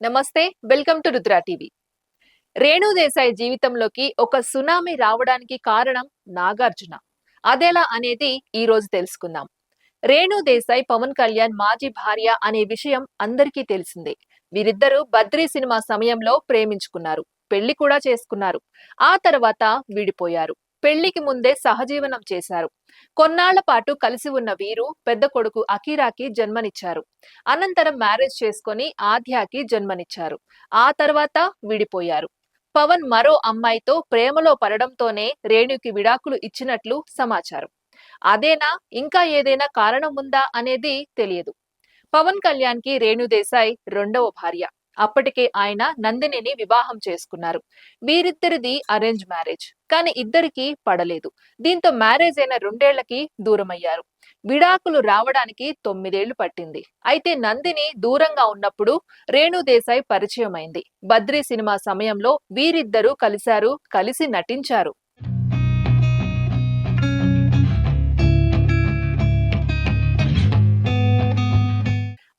నమస్తే welcome to Rudra TV. Renu Desai జీవితంలోకి ఒక సునామీ రావడానికి కారణం నాగార్జున. అదెలా అనేది ఈ రోజు తెలుసుకుందాం. రేణు దేశాయ్ పవన్ కళ్యాణ్ మాజీ భార్య అనే విషయం అందరికీ తెలిసిందే. వీరిద్దరూ బద్రీ సినిమా సమయంలో ప్రేమించుకున్నారు. పెళ్ళి కూడా చేసుకున్నారు. ఆ తర్వాత విడిపోయారు. పెళ్ళికి ముందే సహజీవనం చేశారు. కొన్నాళ్ళ పాటు కలిసి ఉన్న వీరు పెద్ద కొడుకు అకీరాకి జన్మనిచ్చారు. అనంతరం మ్యారేజ్ చేసుకొని ఆధ్యాకి జన్మనిచ్చారు. ఆ తర్వాత విడిపోయారు. పవన్ మరో అమ్మాయితో ప్రేమలో పడడంతోనే రేణుకి విడాకులు ఇచ్చినట్లు సమాచారం. అదేనా? ఇంకా ఏదైనా కారణం ఉందా అనేది తెలియదు. పవన్ కళ్యాణ్కి రేణు దేశాయ్ రెండవ భార్య. అప్పటికే ఆయన నందినిని వివాహం చేసుకున్నారు. వీరిద్దరిది అరేంజ్ మ్యారేజ్ కానీ ఇద్దరికి పడలేదు. దీంతో మ్యారేజ్ అయిన రెండేళ్ళకి దూరమయ్యారు. విడాకులు రావడానికి తొమ్మిదేళ్ళు పట్టింది. అయితే నందిని దూరంగా ఉన్నప్పుడు రేణు దేశాయ్ పరిచయం అయింది బద్రీ సినిమా సమయంలో వీరిద్దరూ కలిశారు కలిసి నటించారు.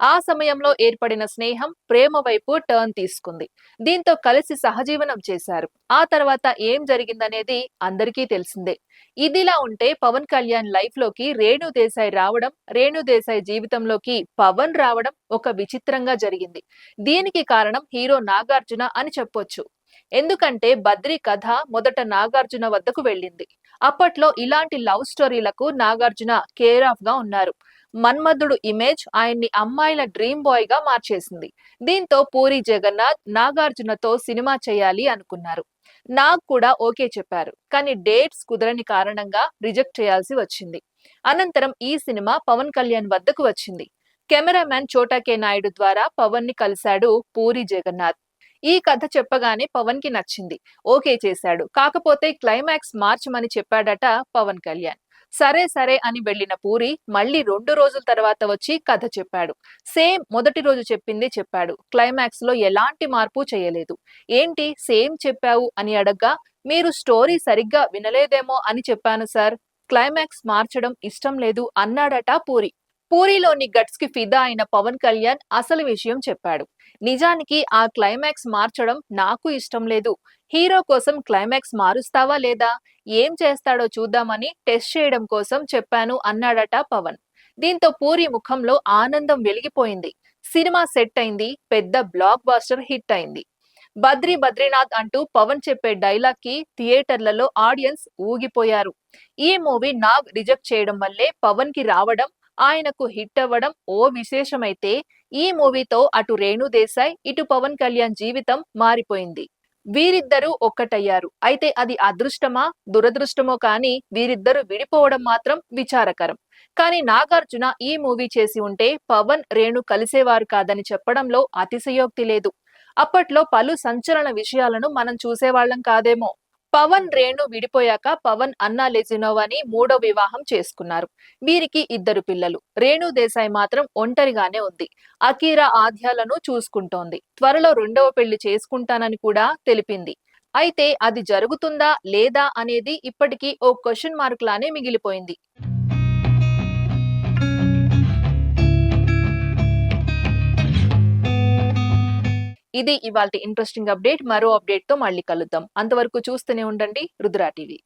ఆ సమయంలో ఏర్పడిన స్నేహం ప్రేమ వైపు టర్న్ తీసుకుంది. దీంతో కలిసి సహజీవనం చేశారు. ఆ తర్వాత ఏం జరిగిందనేది అందరికీ తెలిసిందే. ఇదిలా ఉంటే పవన్ కళ్యాణ్ లైఫ్లోకి రేణు దేశాయ్ రావడం రేణు దేశాయ్ జీవితంలోకి పవన్ రావడం ఒక విచిత్రంగా జరిగింది. దీనికి కారణం హీరో నాగార్జున అని చెప్పొచ్చు. ఎందుకంటే బద్రి కథ మొదట నాగార్జున వద్దకు వెళ్ళింది. అప్పట్లో ఇలాంటి లవ్ స్టోరీలకు నాగార్జున కేర్ ఆఫ్గా ఉన్నారు. మన్మధుడు ఇమేజ్ ఆయన్ని అమ్మాయిల డ్రీమ్ బాయ్గా మార్చేసింది. దీంతో పూరి జగన్నాథ్ నాగార్జునతో సినిమా చేయాలి అనుకున్నారు. నాగ్ కూడా ఓకే చెప్పారు కానీ డేట్స్ కుదరని కారణంగా రిజెక్ట్ చేయాల్సి వచ్చింది. అనంతరం ఈ సినిమా పవన్ కళ్యాణ్ వద్దకు వచ్చింది. కెమెరామ్యాన్ చోటాకే నాయుడు ద్వారా పవన్ని కలిశాడు పూరి జగన్నాథ్. ఈ కథ చెప్పగానే పవన్కి నచ్చింది. ఓకే చేశాడు. కాకపోతే క్లైమాక్స్ మార్చమని చెప్పాడట పవన్ కళ్యాణ్. సరే సరే అని వెళ్ళిన పూరి మళ్ళీ రెండు రోజుల తర్వాత వచ్చి కథ చెప్పాడు. సేమ్ మొదటి రోజు చెప్పింది చెప్పాడు. క్లైమాక్స్లో ఎలాంటి మార్పు చేయలేదు. ఏంటి సేమ్ చెప్పావు అని అడగ్గా మీరు స్టోరీ సరిగ్గా వినలేదేమో అని చెప్పాను సార్. క్లైమాక్స్ మార్చడం ఇష్టం లేదు అన్నాడట పూరి. పూరిలోని గట్స్కి ఫిదా అయిన పవన్ కళ్యాణ్ అసలు విషయం చెప్పాడు. నిజానికి ఆ క్లైమాక్స్ మార్చడం నాకు ఇష్టం లేదు. హీరో కోసం క్లైమాక్స్ మారుస్తావా లేదా? ఏం చేస్తాడో చూద్దామని టెస్ట్ చేయడం కోసం చెప్పాను అన్నాడట పవన్. దీంతో పూరి ముఖంలో ఆనందం వెలిగిపోయింది. సినిమా సెట్ అయింది. పెద్ద బ్లాక్ బాస్టర్ హిట్ అయింది. బద్రీ బద్రీనాథ్ అంటూ పవన్ చెప్పే డైలాగ్కి థియేటర్లలో ఆడియన్స్ ఊగిపోయారు. ఈ మూవీ నాగ్ రిజెక్ట్ చేయడం వల్లే పవన్కి రావడం ఆయనకు హిట్ అవ్వడం ఓ విశేషమైతే ఈ మూవీతో అటు రేణు దేశాయ్ ఇటు పవన్ కళ్యాణ్ జీవితం మారిపోయింది. వీరిద్దరూ ఒక్కటయ్యారు. అయితే అది అదృష్టమా దురదృష్టమో కానీ వీరిద్దరూ విడిపోవడం మాత్రం విచారకరం. కానీ నాగార్జున ఈ మూవీ చేసి ఉంటే పవన్ రేణు కలిసేవారు కాదని చెప్పడంలో అతిశయోక్తి లేదు. అప్పట్లో పలు సంచలన విషయాలను మనం చూసేవాళ్ళం కాదేమో. పవన్ రేణు విడిపోయాక పవన్ అన్నా లెజినోవాని మూడో వివాహం చేసుకున్నారు. వీరికి ఇద్దరు పిల్లలు. రేణు దేశాయ్ మాత్రం ఒంటరిగానే ఉంది. అకీరా ఆధ్యాలను చూసుకుంటోంది. త్వరలో రెండవ పెళ్ళి చేసుకుంటానని కూడా తెలిపింది. అయితే అది జరుగుతుందా లేదా అనేది ఇప్పటికీ ఓ క్వశ్చన్ మార్క్ లానే మిగిలిపోయింది. ఇది ఇవాళ ఇంట్రెస్టింగ్ అప్డేట్. మరో అప్డేట్తో మళ్ళీ కలుద్దాం. అంతవరకు చూస్తూనే ఉండండి. రుద్రా టీవీ.